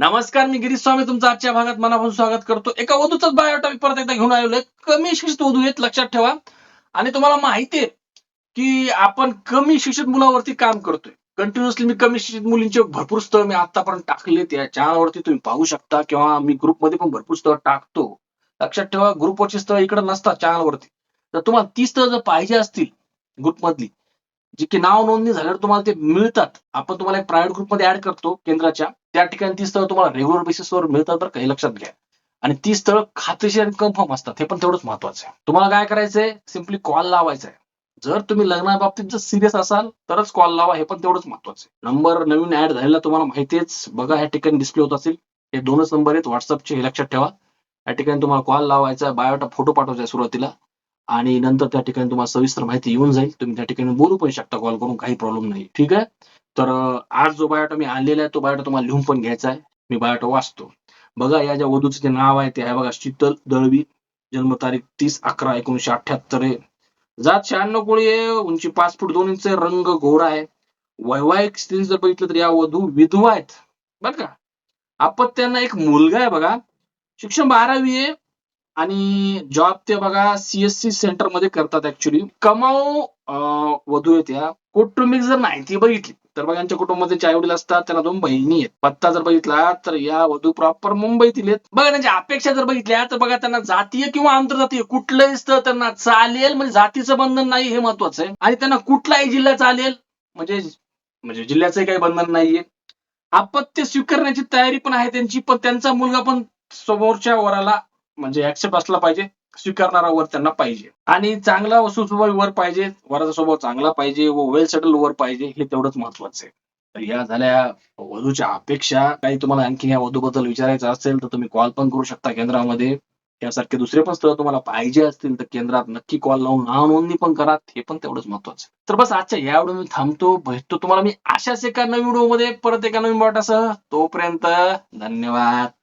नमस्कार मी गिरीश स्वामी तुमचं आजच्या भागात मनापासून स्वागत करतो. एका वधूचाच बायोटॉपिक परत एकदा घेऊन आलेलो आहे. कमी शिक्षित वधू आहेत लक्षात ठेवा. आणि तुम्हाला माहिती आहे की आपण कमी शिक्षित मुलावरती काम करतोय. कंटिन्युअसली मी कमी शिक्षित मुलींचे भरपूर स्थळ मी आतापर्यंत टाकले त्या चॅनलवरती तुम्ही पाहू शकता किंवा मी ग्रुपमध्ये पण भरपूर स्थळ टाकतो. लक्षात ठेवा ग्रुपवरची स्थळ इकडे नसतात चॅनलवरती तर तुम्हाला ती स्थळ जर पाहिजे असतील ग्रुपमधली जी की नाव नोंदणी झाल्यावर तुम्हाला ते मिळतात. आपण तुम्हाला एक प्रायव्हेट ग्रुपमध्ये ऍड करतो केंद्राच्या. त्या ठिकाणी ती स्थळं तुम्हाला रेग्युलर बेसिसवर मिळतात बरं काही लक्षात घ्या. आणि ती स्थळं खात्रीशीर आणि कन्फर्म असतात हे पण तेवढंच महत्वाचं आहे. तुम्हाला काय करायचंय? सिम्पली कॉल लावायचा आहे जर तुम्ही लग्नाबाबतीत जर सिरियस असाल तरच कॉल लावा हे पण तेवढंच महत्वाचं आहे. नंबर नवीन ऍड झालेला तुम्हाला माहितीच बघा या ठिकाणी डिस्प्ले होत असेल. हे दोनच नंबर आहेत. व्हॉट्सअपचे हे लक्षात ठेवा. या ठिकाणी तुम्हाला कॉल लावायचा बायोटा फोटो पाठवायचा सुरुवातीला. आणि नंतर त्या ठिकाणी तुम्हाला सविस्तर माहिती येऊन जाईल. तुम्ही त्या ठिकाणी बोलू पण शकता. कॉल करून काही प्रॉब्लेम नाही. ठीक आहे? तर आज जो बायोटा मी आणलेला आहे तो बायोटा तुम्हाला लिहून पण घ्यायचा आहे. मी बायोटा वाचतो. बघा या ज्या वधूचं जे नाव आहे ते आहे बघा शीतल दळवी. जन्मतारीख तीस अकरा एकोणीशे अठ्याहत्तर आहे. जात शहाण्णव कोळी आहे उंची पाच फूट दोन इंच रंग गोरा आहे. वैवाहिक स्त्री जर बघितलं तर या वधू विधवा आहेत. बर का? अपत्यांना एक मुलगा आहे बघा. शिक्षण बारावी आहे आणि जॉब ते बघा सीएससी सेंटरमध्ये करतात ऍक्च्युली कमाऊ वधू आहेत या. कौटुंबिक जर माहिती बघितली तर बघा यांच्या कुटुंबामध्ये आई वडील असतात त्यांना दोन बहिणी आहेत. पत्ता जर बघितला तर या वधू प्रॉपर मुंबईतील आहेत. बघा त्यांच्या अपेक्षा जर बघितल्या तर बघा त्यांना जातीय किंवा आंतरजातीय कुठलंही स्थळ त्यांना चालेल म्हणजे जातीचं बंधन नाही हे महत्वाचं आहे. आणि त्यांना कुठलाही जिल्हा चालेल म्हणजे म्हणजे जिल्ह्याचंही काही बंधन नाहीये. आपत्य स्वीकारण्याची तयारी पण आहे त्यांची पण त्यांचा मुलगा पण समोरच्या वराला म्हणजे ऍक्सेप्ट असला पाहिजे. स्वीकारणारा वर त्यांना पाहिजे. आणि चांगला व सुस्वभावी वर पाहिजे वराचा स्वभाव चांगला पाहिजे व वेल सेटल वर पाहिजे हे तेवढंच महत्वाचं आहे. तर या झाल्या वधूच्या अपेक्षा. काही तुम्हाला आणखी या वधूबद्दल विचारायचं असेल तर तुम्ही कॉल पण करू शकता केंद्रामध्ये. यासारखे दुसरे पण स्थळ तुम्हाला पाहिजे असतील तर केंद्रात नक्की कॉल लावून नाव नोंदणी पण करा. हे पण तेवढंच महत्वाचं तर बस आजच्या या व्हिडिओ मी थांबतो. भेटतो तुम्हाला मी अशाच एका नवीन व्हिडिओमध्ये परत एका नवीन वाटासह. तोपर्यंत धन्यवाद.